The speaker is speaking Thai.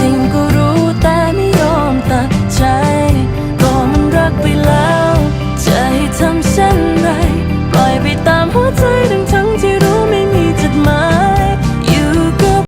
จริงก็รู้แต่ไม่ยอมตัดใจ ก็มันรักไปแล้ว จะให้ทำเช่นไร ปล่อยไปตามหัวใจ